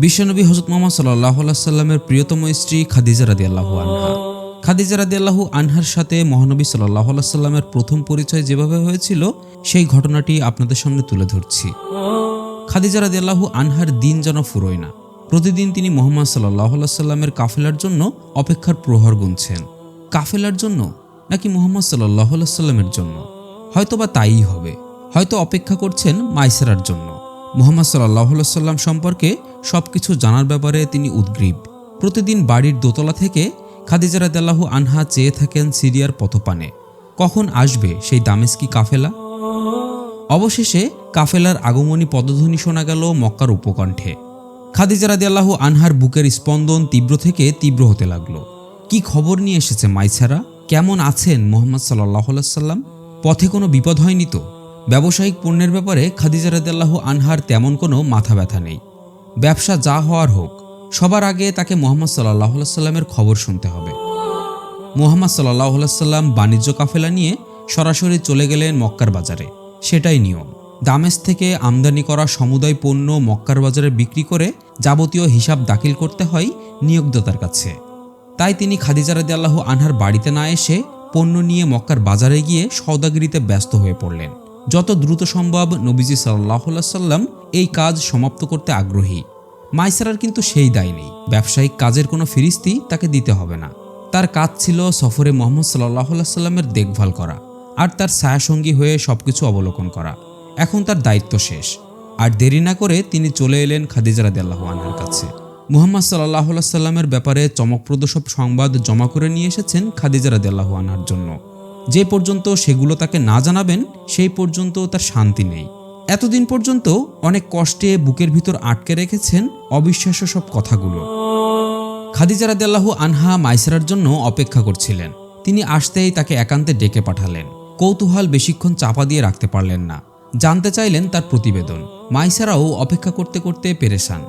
বিশ্বনবী হজরত মোহাম্মদ সাল্লাহ সাল্লামের প্রিয়তম স্ত্রী খাদিজা রাদি আল্লাহু আনহা। খাদিজা রাদি আল্লাহু আনহার সাথে মহানবী সাল্লাহ সাল্লামের প্রথম পরিচয় যেভাবে হয়েছিল, সেই ঘটনাটি আপনাদের সামনে তুলে ধরছি। খাদিজা রাদি আল্লাহু আনহার দিন যেন ফুরোয় না। প্রতিদিন তিনি মোহাম্মদ সাল্লাহ সাল্লামের কাফেলার জন্য অপেক্ষার প্রহর গুনছেন। কাফেলার জন্য নাকি মোহাম্মদ সাল্লাহ সাল্লামের জন্য? হয়তোবা তাইই হবে। হয়তো অপেক্ষা করছেন মাইসারার জন্য। মোহাম্মদ সাল্লাহ সাল্লাম সম্পর্কে সবকিছু জানার ব্যাপারে তিনি উদ্গ্রীব। প্রতিদিন বাড়ির দোতলা থেকে খাদিজা রাদিয়াল্লাহু আনহা চেয়ে থাকেন সিরিয়ার পথপানে। কখন আসবে সেই দামেস্কি কাফেলা? অবশেষে কাফেলার আগমনী পদধ্বনি শোনা গেল মক্কার উপকণ্ঠে। খাদিজা রাদিয়াল্লাহু আনহার বুকের স্পন্দন তীব্র থেকে তীব্র হতে লাগল। কি খবর নিয়ে এসেছে মাইছারা? কেমন আছেন মোহাম্মদ সাল্লাহ সাল্লাম পথে কোনো বিপদ হয়নি তো? ব্যবসায়িক পণ্যের ব্যাপারে খাদিজা রাদিয়াল্লাহু আনহার তেমন কোনো মাথা ব্যথা নেই। ব্যবসা যা হওয়ার হোক, সবার আগে তাকে মোহাম্মদ সাল্লাহ সাল্লামের খবর শুনতে হবে। মোহাম্মদ সাল্লাহ সাল্লাম বাণিজ্য কাফেলা নিয়ে সরাসরি চলে গেলেন মক্কার বাজারে। সেটাই নিয়ম। দামেস থেকে আমদানি করা সমুদায় পণ্য মক্কার বাজারে বিক্রি করে যাবতীয় হিসাব দাখিল করতে হয় নিয়োগদাতার কাছে। তাই তিনি খাদিজা রাদি আল্লাহ আনহার বাড়িতে না এসে পণ্য নিয়ে মক্কার বাজারে গিয়ে সওদাগিরিতে ব্যস্ত হয়ে পড়লেন। যত দ্রুত সম্ভব নবীজি সাল্লাহ সাল্লাম এই কাজ সমাপ্ত করতে আগ্রহী। মাইসারার কিন্তু সেই দায় নেই। ব্যবসায়িক কাজের কোনো ফিরিস্তি তাকে দিতে হবে না। তার কাজ ছিল সফরে মোহাম্মদ সাল্লাহ সাল্লামের দেখভাল করা আর তার ছায়াসঙ্গী হয়ে সবকিছু অবলোকন করা। এখন তার দায়িত্ব শেষ। আর দেরি না করে তিনি চলে এলেন খাদিজা রাদিয়াল্লাহু কাছে। মুহাম্মদ সাল্লাহ সাল্লামের ব্যাপারে চমকপ্রদ সব সংবাদ জমা করে নিয়ে এসেছেন খাদিজা রাদিয়াল্লাহু আনহার জন্য। যে পর্যন্ত সেগুলো তাকে না জানাবেন, সেই পর্যন্ত তার শান্তি নেই। এতদিন পর্যন্ত অনেক কষ্টে বুকের ভিতর আটকে রেখেছেন অবিশ্বাস্য সব কথাগুলো। খাদিজা রাদিয়াল্লাহু আনহা মাইসারার জন্য অপেক্ষা করছিলেন। তিনি আসতেই তাকে একান্তে ডেকে পাঠালেন। কৌতূহল বেশিক্ষণ চাপা দিয়ে রাখতে পারলেন না। জানতে চাইলেন তার প্রতিবেদন। মাইসারাও অপেক্ষা করতে করতে পেরেশান।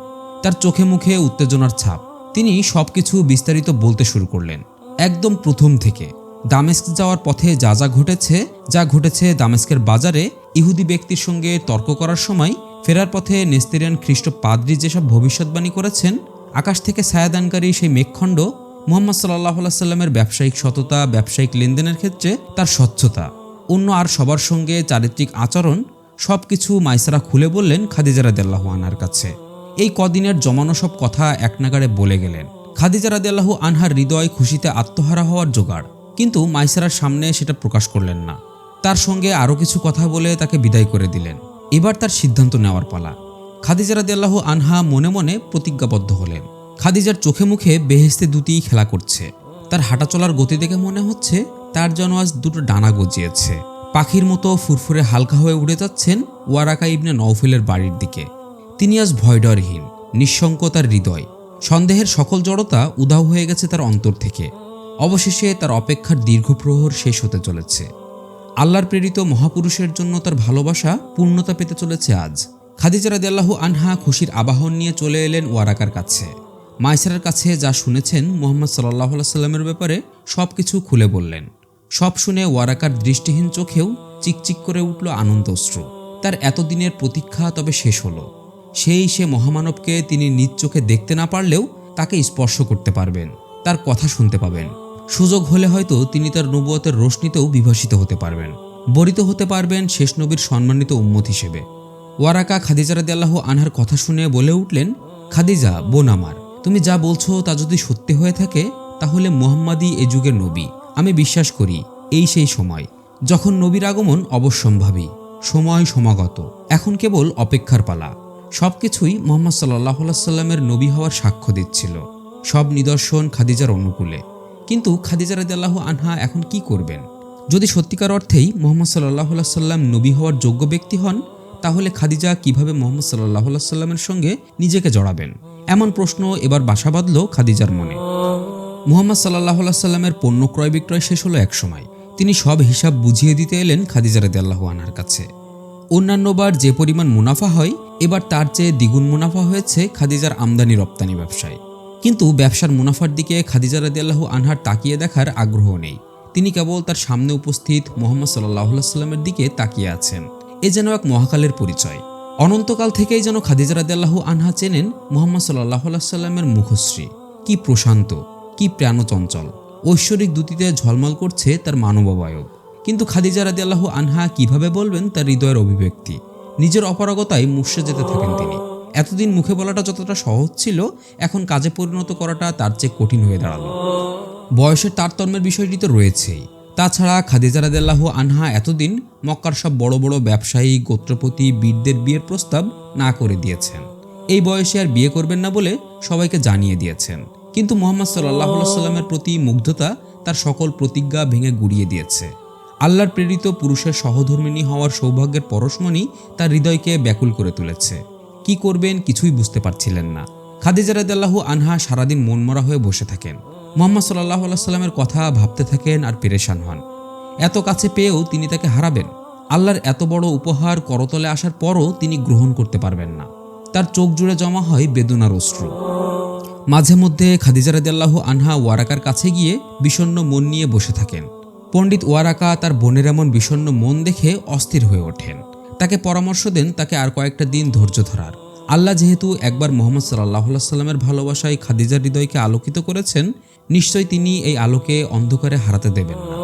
তার চোখে মুখে উত্তেজনার ছাপ। তিনি সবকিছু বিস্তারিত বলতে শুরু করলেন। একদম প্রথম থেকে। দামেস্ক যাওয়ার পথে যা যা ঘটেছে যা ঘটেছে দামেস্কের বাজারে, ইহুদি ব্যক্তির সঙ্গে তর্ক করার সময় ফেরার পথে নেস্তেরিয়ান খ্রিস্ট পাদ্রি যেসব ভবিষ্যৎবাণী করেছেন, আকাশ থেকে ছায়াদানকারী সেই মেঘখণ্ড মোহাম্মদ সাল্লাহ সাল্লামের ব্যবসায়িক সততা, ব্যবসায়িক লেনদেনের ক্ষেত্রে তার স্বচ্ছতা। অন্য আর সবার সঙ্গে চারিত্রিক আচরণ সবকিছু মাইসারা খুলে বললেন খাদিজা রাদিয়াল্লাহু আনহার কাছে। এই কদিনের জমানো সব কথা একনাগাড়ে বলে গেলেন। খাদিজা রাদিয়াল্লাহু আনহার হৃদয় খুশিতে আত্মহারা হওয়ার জোগাড়। কিন্তু মাইসারার সামনে সেটা প্রকাশ করলেন না। তার সঙ্গে আরও কিছু কথা বলে তাকে বিদায় করে দিলেন। এবার তার সিদ্ধান্ত নেওয়ার পালা। খাদিজা রাদিয়াল্লাহু আনহা মনে মনে প্রতিজ্ঞাবদ্ধ হলেন। খাদিজার চোখে মুখে বেহেস্তে দুটি খেলা করছে। তার হাঁটা চলার গতি দেখে মনে হচ্ছে তার যেন আজ দুটো ডানা গজিয়েছে। পাখির মতো ফুরফুরে হালকা হয়ে উড়ে যাচ্ছেন ওয়ারাকা ইবনে নওফেলের বাড়ির দিকে। তিনি আজ ভয়ডরহীন নিঃশঙ্ক তার হৃদয়। সন্দেহের সকল জড়তা উধাও হয়ে গেছে তার অন্তর থেকে। অবশেষে তার অপেক্ষার দীর্ঘ প্রহর শেষ হতে চলেছে। আল্লাহর প্রেরিত মহাপুরুষের জন্য তার ভালোবাসা পূর্ণতা পেতে চলেছে আজ। খাদিজা রাদিয়াল্লাহু আনহা খুশির আবাহন নিয়ে চলে এলেন ওয়ারাকার কাছে। মাইসারের কাছে যা শুনেছেন মোহাম্মদ সাল্লাহ সাল্লামের ব্যাপারে সব কিছু খুলে বললেন। সব শুনে ওয়ারাকার দৃষ্টিহীন চোখেও চিকচিক করে উঠল আনন্দ অশ্রু। তার এতদিনের প্রতীক্ষা তবে শেষ হলো। সেই সে মহামানবকে তিনি নিজ চোখে দেখতে না পারলেও তাকে স্পর্শ করতে পারবেন। তার কথা শুনতে পাবেন। সুযোগ হলে হয়তো তিনি তার নবুয়তের রোশনিতেও বিভাসিত হতে পারবেন। বরিত হতে পারবেন শেষ নবীর সম্মানিত উম্মত হিসেবে। ওয়ারাকা খাদিজা রাদিয়াল্লাহু আনহার কথা শুনে বলে উঠলেন, খাদিজা, বোন আমার, তুমি যা বলছো তা যদি সত্যি হয়ে থাকে, তাহলে মোহাম্মদই এ যুগের নবী। আমি বিশ্বাস করি, এই সেই সময়। যখন নবীর আগমন অবশ্যম্ভাবী, সময় সমাগত। এখন কেবল অপেক্ষার পালা। সবকিছুই মোহাম্মদ সাল্লাহ সাল্লামের নবী হওয়ার সাক্ষ্য দিচ্ছিল। সব নিদর্শন খাদিজার অনুকূলে। কিন্তু খাদিজা রাদিয়াল্লাহু আনহা এখন কি করবেন? যদি সত্যিকার অর্থেই মোহাম্মদ সাল্লাহ সাল্লাম নবী হওয়ার যোগ্য ব্যক্তি হন, তাহলে খাদিজা কীভাবে মোহাম্মদ সাল্লাহ সাল্লামের সঙ্গে নিজেকে জড়াবেন? এমন প্রশ্ন এবার বাসা বাঁধল খাদিজার মনে। মুহাম্মদ সাল্লাহ সাল্লামের পণ্য ক্রয় বিক্রয় শেষ হলো এক সময়। তিনি সব হিসাব বুঝিয়ে দিতে এলেন খাদিজা রাদিয়াল্লাহু আনহার কাছে। অন্যান্যবার যে পরিমাণ মুনাফা হয়, এবার তার চেয়ে দ্বিগুণ মুনাফা হয়েছে খাদিজার আমদানি রপ্তানি ব্যবসায়। কিন্তু ব্যবসার মুনাফার দিকে খাদিজা রাদিয়াল্লাহু আনহার তাকিয়ে দেখার আগ্রহ নেই। তিনি কেবল তার সামনে উপস্থিত মোহাম্মদ সাল্লাহ সাল্লামের দিকে তাকিয়ে আছেন। এ যেন এক মহাকালের পরিচয়। অনন্তকাল থেকেই যেন খাদিজা রাদিয়াল্লাহু আনহা চেনেন মোহাম্মদ সাল্লাহ সাল্লামের মুখশ্রী। কি প্রশান্ত, কি প্রাণচঞ্চল। ঐশ্বরিক দুতিতে ঝলমল করছে তার মানবাবয়ব। কিন্তু খাদিজা রাদিয়াল্লাহু আনহা কীভাবে বলবেন তার হৃদয়ের অভিব্যক্তি। নিজের অপারগতায় মুর্শে যেতে থাকেন তিনি। এতদিন মুখে বলাটা যতটা সহজ ছিল, এখন কাজে পরিণত করাটা তার চেয়ে কঠিন হয়ে দাঁড়াল। বয়সের তারতম্যের বিষয়টি তো রয়েছেই। তাছাড়া খাদিজা রাদিয়াল্লাহু আনহা এতদিন মক্কার সব বড় বড় ব্যবসায়ী, গোত্রপতি, বীরদের বিয়ের প্রস্তাব না করে দিয়েছেন। এই বয়সে আর বিয়ে করবেন না বলে সবাইকে জানিয়ে দিয়েছেন। কিন্তু মোহাম্মদ সাল্লাহ সাল্লামের প্রতি মুগ্ধতা তার সকল প্রতিজ্ঞা ভেঙে গুড়িয়ে দিয়েছে। আল্লাহর প্রেরিত পুরুষের সহধর্মিনী হওয়ার সৌভাগ্যের পরশমণি তার হৃদয়কে ব্যাকুল করে তুলেছে। কি করবেন কিছুই বুঝতে পারছিলেন না। খাদিজা রাদিয়াল্লাহু আনহা সারাদিন মনমরা হয়ে বসে থাকেন। মোহাম্মদ সাল্লাহ সাল্লামের কথা ভাবতে থাকেন আর পেরেশান হন। এত কাছে পেয়েও তিনি তাকে হারাবেন। আল্লাহর এত বড় উপহার করতলে আসার পরও তিনি গ্রহণ করতে পারবেন না। তার চোখ জুড়ে জমা হয় বেদনার অশ্রু। মাঝে মধ্যে খাদিজা রাদিয়াল্লাহু আনহা ওয়ারাকার কাছে গিয়ে বিষণ্ণ মন নিয়ে বসে থাকেন। পণ্ডিত ওয়ারাকা তার বোনের এমন বিষণ্ণ মন দেখে অস্থির হয়ে ওঠেন। তাকে পরামর্শ দেন, তাকে আর কয়েকটা দিন ধৈর্য ধরার। আল্লাহ যেহেতু একবার মোহাম্মদ সাল্লাহ সাল্লামের ভালোবাসায় খাদিজার হৃদয়কে আলোকিত করেছেন, নিশ্চয়ই তিনি এই আলোকে অন্ধকারে হারাতে দেবেন না।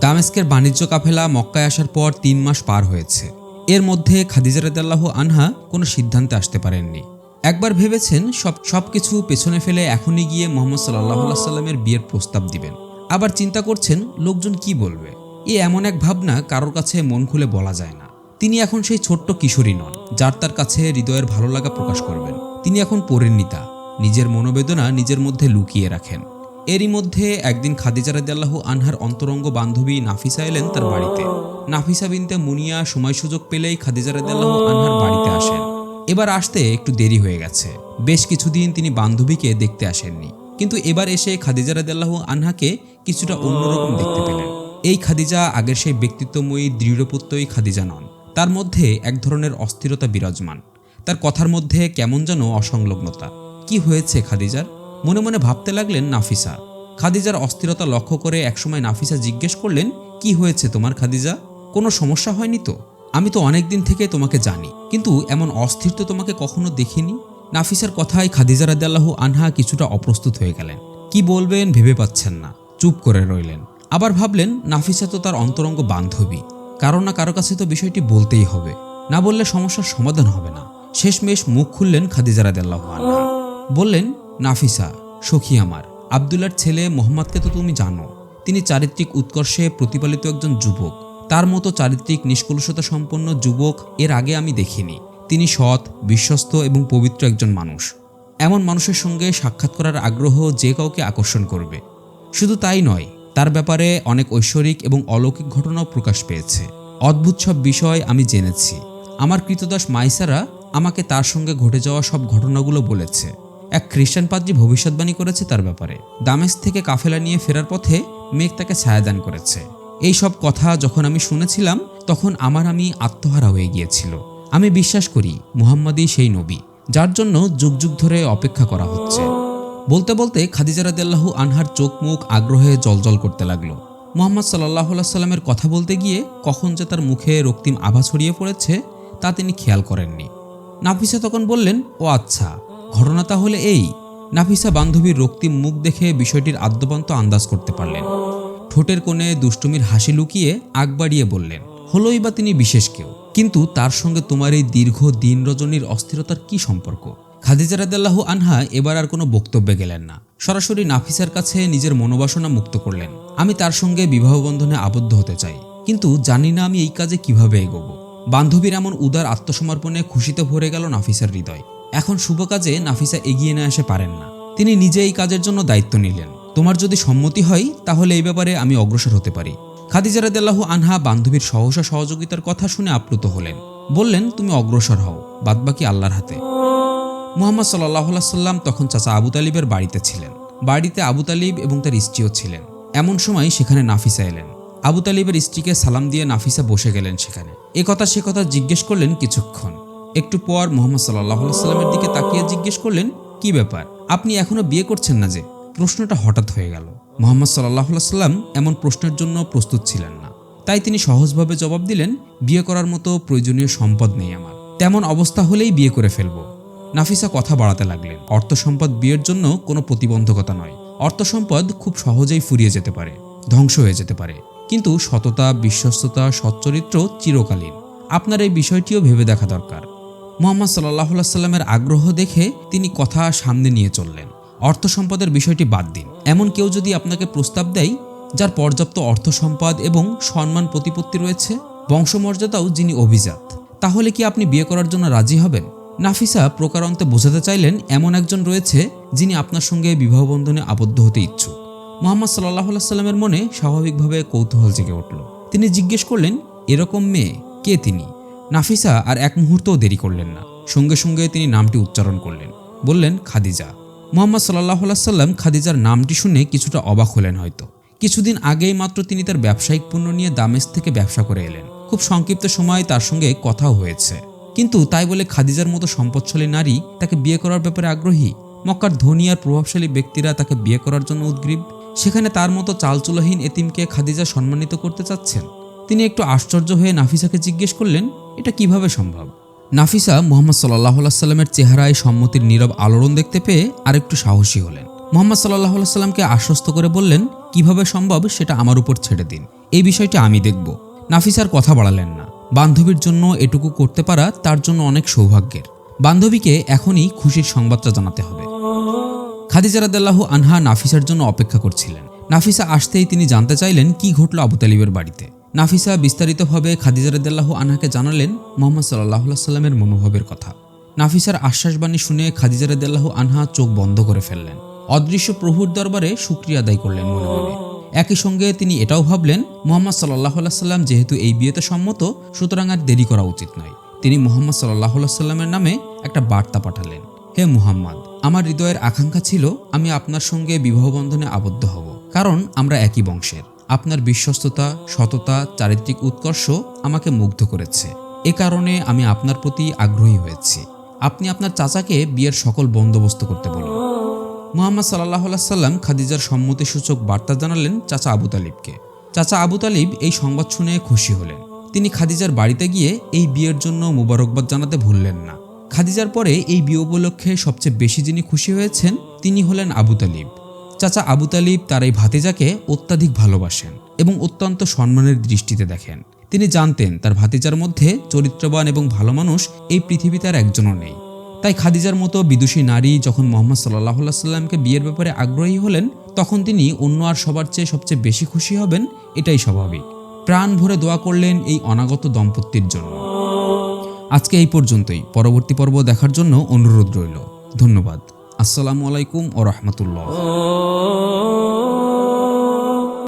দামেস্কের বাণিজ্য কাফেলা মক্কায় আসার পর তিন মাস পার হয়েছে। এর মধ্যে খাদিজা রাদিয়াল্লাহ আনহা কোনো সিদ্ধান্তে আসতে পারেননি। একবার ভেবেছেন সব, সবকিছু পেছনে ফেলে এখনই গিয়ে মোহাম্মদ সাল্লাহ সাল্লামের বিয়ের প্রস্তাব দিবেন। আবার চিন্তা করছেন, লোকজন কি বলবে? এ এমন এক ভাবনা কারোর কাছে মন খুলে বলা যায় না। তিনি এখন সেই ছোট্ট কিশোরী নন, যার তার কাছে হৃদয়ের ভালো লাগা প্রকাশ করবেন। তিনি এখন পরিণীতা নিজের মনোবেদনা নিজের মধ্যে লুকিয়ে রাখেন। এরই মধ্যে একদিন খাদিজা রাদিয়াল্লাহু আনহার অন্তরঙ্গ বান্ধবী নাফিসা এলেন তার বাড়িতে। নাফিসা বিনতে মুনিয়া সময় সুযোগ পেলেই খাদিজা রাদিয়াল্লাহু আনহার বাড়িতে আসেন। এবার আসতে একটু দেরি হয়ে গেছে। বেশ কিছুদিন তিনি বান্ধবীকে দেখতে আসেননি। কিন্তু এবার এসে খাদিজা রাদিয়াল্লাহু আনহাকে কিছুটা অন্যরকম দেখতে পেলেন। এই খাদিজা আগের সেই ব্যক্তিত্বময়ী দৃঢ়পুত্রই খাদিজা নন। তার মধ্যে এক ধরনের অস্থিরতা বিরাজমান। তার কথার মধ্যে কেমন যেন অসংলগ্নতা। কি হয়েছে খাদিজার? মনে মনে ভাবতে লাগলেন নাফিসা। খাদিজার অস্থিরতা লক্ষ্য করে একসময় নাফিসা জিজ্ঞেস করলেন, কি হয়েছে তোমার খাদিজা? কোনো সমস্যা হয়নি তো? আমি তো অনেক দিন থেকে তোমাকে জানি, কিন্তু এমন অস্থির তো তোমাকে কখনো দেখিনি? নাফিসার কথায় খাদিজা রাদিয়াল্লাহু আনহা কিছুটা অপ্রস্তুত হয়ে গেলেন। কি বলবেন ভেবে পাচ্ছেন না, চুপ করে রইলেন। আবার ভাবলেন, নাফিসা তো তার অন্তরঙ্গ বান্ধবী। কারও না কারও কাছে তো বিষয়টি বলতেই হবে। না বললে সমস্যার সমাধান হবে না। শেষমেশ মুখ খুললেন খাদিজা রাদিয়াল্লাহু বললেন, নাফিসা, সখী আমার আবদুল্লার ছেলে মোহাম্মদকে তো তুমি জানো। তিনি চারিত্রিক উৎকর্ষে প্রতিপালিত একজন যুবক। তার মতো চারিত্রিক নিষ্কলুষতা সম্পন্ন যুবক এর আগে আমি দেখিনি। তিনি সৎ, বিশ্বস্ত এবং পবিত্র একজন মানুষ। এমন মানুষের সঙ্গে সাক্ষাৎ করার আগ্রহ যে কাউকে আকর্ষণ করবে। শুধু তাই নয় তার ব্যাপারে অনেক ঐশ্বরিক এবং অলৌকিক ঘটনাও প্রকাশ পেয়েছে। অদ্ভুত সব বিষয় আমি জেনেছি। আমার কৃতদাস মাইসারা আমাকে তার সঙ্গে ঘটে যাওয়া সব ঘটনাগুলো বলেছে। এক খ্রিস্টান পাদ্রী ভবিষ্যৎবাণী করেছে তার ব্যাপারে। দামেস থেকে কাফেলা নিয়ে ফেরার পথে মেঘ তাকে ছায়াদান করেছে। এই সব কথা যখন আমি শুনেছিলাম, তখন আমার আমি আত্মহারা হয়ে গিয়েছিল। আমি বিশ্বাস করি, মুহাম্মাদই সেই নবী, যার জন্য যুগ যুগ ধরে অপেক্ষা করা হচ্ছে। বলতে বলতে খাদিজা রাদিয়াল্লাহু আনহার চোখ মুখ আগ্রহে জলজল করতে লাগল। মোহাম্মদ সাল্লাহ সাল্লামের কথা বলতে গিয়ে কখন যে তার মুখে রক্তিম আভা ছড়িয়ে পড়েছে, তা তিনি খেয়াল করেননি। নাফিসা তখন বললেন, ও আচ্ছা ঘটনা তাহলে এই। নাফিসা বান্ধবীর রক্তিম মুখ দেখে বিষয়টির আদ্যপান্ত আন্দাজ করতে পারলেন। ঠোঁটের কোণে দুষ্টুমির হাসি লুকিয়ে আগ বাড়িয়ে বললেন, হলোই বা তিনি বিশেষ কেউ, কিন্তু তার সঙ্গে তোমার এই দীর্ঘ দিন রজনীর অস্থিরতার কি সম্পর্ক? খাদিজা রাদিয়াল্লাহু আনহা এবার আর কোনো বক্তব্যে গেলেন না। সরাসরি নাফিসার কাছে নিজের মনোবাসনা মুক্ত করলেন। আমি তার সঙ্গে বিবাহ বন্ধনে আবদ্ধ হতে চাই। কিন্তু জানি না আমি এই কাজে কীভাবে এগোবো। বান্ধবীর এমন উদার আত্মসমর্পণে খুশিতে ভরে গেল নাফিসার হৃদয়। এখন শুভ কাজে নাফিসা এগিয়ে না আসে পারেন না। তিনি নিজে এই কাজের জন্য দায়িত্ব নিলেন। তোমার যদি সম্মতি হয়, তাহলে এই ব্যাপারে আমি অগ্রসর হতে পারি। খাদিজা রাদিয়াল্লাহু আনহা বান্ধবীর সহসা সহযোগিতার কথা শুনে আপ্লুত হলেন। বললেন, তুমি অগ্রসর হও। বাদবাকি আল্লাহর হাতে। মোহাম্মদ সাল্লাহ সাল্লাম তখন চাচা আবু তালিবের বাড়িতে ছিলেন। বাড়িতে আবু তালিব এবং তার স্ত্রীও ছিলেন। এমন সময় সেখানে নাফিসা এলেন। আবু তালিবের স্ত্রীকে সালাম দিয়ে নাফিসা বসে গেলেন সেখানে। এ কথা সে কথা জিজ্ঞেস করলেন কিছুক্ষণ। একটু পর মোহাম্মদ সাল্লাহ সাল্লামের দিকে তাকিয়ে জিজ্ঞেস করলেন, কি ব্যাপার? আপনি এখনও বিয়ে করছেন না যে? প্রশ্নটা হঠাৎ হয়ে গেল। মোহাম্মদ সাল্লাহ সাল্লাম এমন প্রশ্নের জন্য প্রস্তুত ছিলেন না। তাই তিনি সহজভাবে জবাব দিলেন, বিয়ে করার মতো প্রয়োজনীয় সম্পদ নেই আমার। তেমন অবস্থা হলেই বিয়ে করে ফেলব। নাফিসা কথা বাড়াতে লাগলেন। অর্থ সম্পদ বিয়ের জন্য কোনো প্রতিবন্ধকতা নয়। অর্থ সম্পদ খুব সহজেই ফুরিয়ে যেতে পারে, ধ্বংস হয়ে যেতে পারে। কিন্তু সততা, বিশ্বস্ততা, সচ্চরিত্র চিরকালীন। আপনার এই বিষয়টিও ভেবে দেখা দরকার। মোহাম্মদ সাল্লাহ সাল্লামের আগ্রহ দেখে তিনি কথা সামনে নিয়ে চললেন। অর্থ সম্পদের বিষয়টি বাদ দিন। এমন কেউ যদি আপনাকে প্রস্তাব দেয়, যার পর্যাপ্ত অর্থ সম্পদ এবং সম্মান প্রতিপত্তি রয়েছে, বংশমর্যাদাও যিনি অভিজাত, তাহলে কি আপনি বিয়ে করার জন্য রাজি হবেন? নাফিসা প্রকারান্তে বোঝাতে চাইলেন, এমন একজন রয়েছে যিনি আপনার সঙ্গে বিবাহবন্ধনে আবদ্ধ হতে ইচ্ছুক। মোহাম্মদ সাল্লাহ সাল্লামের মনে স্বাভাবিকভাবে কৌতূহল জেগে উঠল। তিনি জিজ্ঞেস করলেন, এরকম মেয়ে কে তিনি? নাফিসা আর এক মুহূর্তও দেরি করলেন না। সঙ্গে সঙ্গে তিনি নামটি উচ্চারণ করলেন। বললেন, খাদিজা। মোহাম্মদ সাল্লাহ সাল্লাম খাদিজার নামটি শুনে কিছুটা অবাক হলেন হয়তো। কিছুদিন আগেই মাত্র তিনি তার ব্যবসায়িক পণ্য নিয়ে দামেস থেকে ব্যবসা করে এলেন। খুব সংক্ষিপ্ত সময় তার সঙ্গে কথাও হয়েছে। কিন্তু তাই বলে খাদিজার মতো সম্পদশালী নারী তাকে বিয়ে করার ব্যাপারে আগ্রহী। মক্কার ধনী আর প্রভাবশালী ব্যক্তিরা তাকে বিয়ে করার জন্য উদ্গ্রীব। সেখানে তার মতো চালচুলাহীন এতিমকে খাদিজা সম্মানিত করতে চাচ্ছেন। তিনি একটু আশ্চর্য হয়ে নাফিসাকে জিজ্ঞেস করলেন, এটা কীভাবে সম্ভব? নাফিসা মোহাম্মদ সাল্লাহ সাল্লামের চেহারায় সম্মতির নীরব আলোড়ন দেখতে পেয়ে আরেকটু সাহসী হলেন। মোহাম্মদ সাল্লাহ সাল্লামকে আশ্বস্ত করে বললেন, কীভাবে সম্ভব সেটা আমার উপর ছেড়ে দিন। এই বিষয়টি আমি দেখব। নাফিসার কথা বাড়ালেন না। বান্ধবীর জন্য এটুকু করতে পারা তার জন্য অনেক সৌভাগ্যের। বান্ধবীকে এখনই খুশির সংবাদটা জানাতে হবে। খাদিজা রাদাল্লাহু আনহা নাফিসার জন্য অপেক্ষা করছিলেন। নাফিসা আসতেই তিনি জানতে চাইলেন কি ঘটল আবু তালিবের বাড়িতে। নাফিসা বিস্তারিতভাবে খাদিজা রাদাল্লাহু আনহাকে জানালেন মোহাম্মদ সাল্লাহ সাল্লামের মনোভাবের কথা। নাফিসার আশ্বাসবাণী শুনে খাদিজা রাদাল্লাহু আনহা চোখ বন্ধ করে ফেললেন। অদৃশ্য প্রভুর দরবারে শুক্রিয়া আদায় করলেন মনে মনে। একই সঙ্গে তিনি এটাও ভাবলেন, মোহাম্মদ সাল্লাহ সাল্লাম যেহেতু এই বিয়েতে সম্মত, সুতরাং আর দেরি করা উচিত নয় তিনি মোহাম্মদ সাল্লাহ সাল্লামের নামে একটা বার্তা পাঠালেন, হে মুহাম্মদ, আমার হৃদয়ের আকাঙ্ক্ষা ছিল আমি আপনার সঙ্গে বিবাহ বন্ধনে আবদ্ধ হব, কারণ আমরা একই বংশের। আপনার বিশ্বস্ততা, সততা, চারিত্রিক উৎকর্ষ আমাকে মুগ্ধ করেছে। এ কারণে আমি আপনার প্রতি আগ্রহী হয়েছি। আপনি আপনার চাচাকে বিয়ের সকল বন্দোবস্ত করতে বলুন। মোহাম্মদ সাল্লাহ সাল্লাম খাদিজার সম্মতিসূচক বার্তা জানালেন চাচা আবু তালিবকে। চাচা আবু তালিব এই সংবাদ শুনে খুশি হলেন। তিনি খাদিজার বাড়িতে গিয়ে এই বিয়ের জন্য মুবারকবাদ জানাতে ভুললেন না। খাদিজার পরে এই বিয়ে উপলক্ষে সবচেয়ে বেশি যিনি খুশি হয়েছেন, তিনি হলেন আবু তালিব। চাচা আবু তালিব তার এই ভাতিজাকে অত্যাধিক ভালোবাসেন এবং অত্যন্ত সম্মানের দৃষ্টিতে দেখেন। তিনি জানতেন তার ভাতিজার মধ্যে চরিত্রবান এবং ভালো মানুষ এই পৃথিবীতে আর একজনও নেই। তাই খাদিজার মতো বিদুষী নারী যখন মোহাম্মদ সাল্লাহ সাল্লামকে বিয়ের ব্যাপারে আগ্রহী হলেন, তখন তিনি অন্য আর সবার চেয়ে সবচেয়ে বেশি খুশি হবেন, এটাই স্বাভাবিক। প্রাণ ভরে দোয়া করলেন এই অনাগত দম্পতির জন্য। আজকে এই পর্যন্তই। পরবর্তী পর্ব দেখার জন্য অনুরোধ রইল। ধন্যবাদ। আসসালামু আলাইকুম ও রহমতুল্লাহ।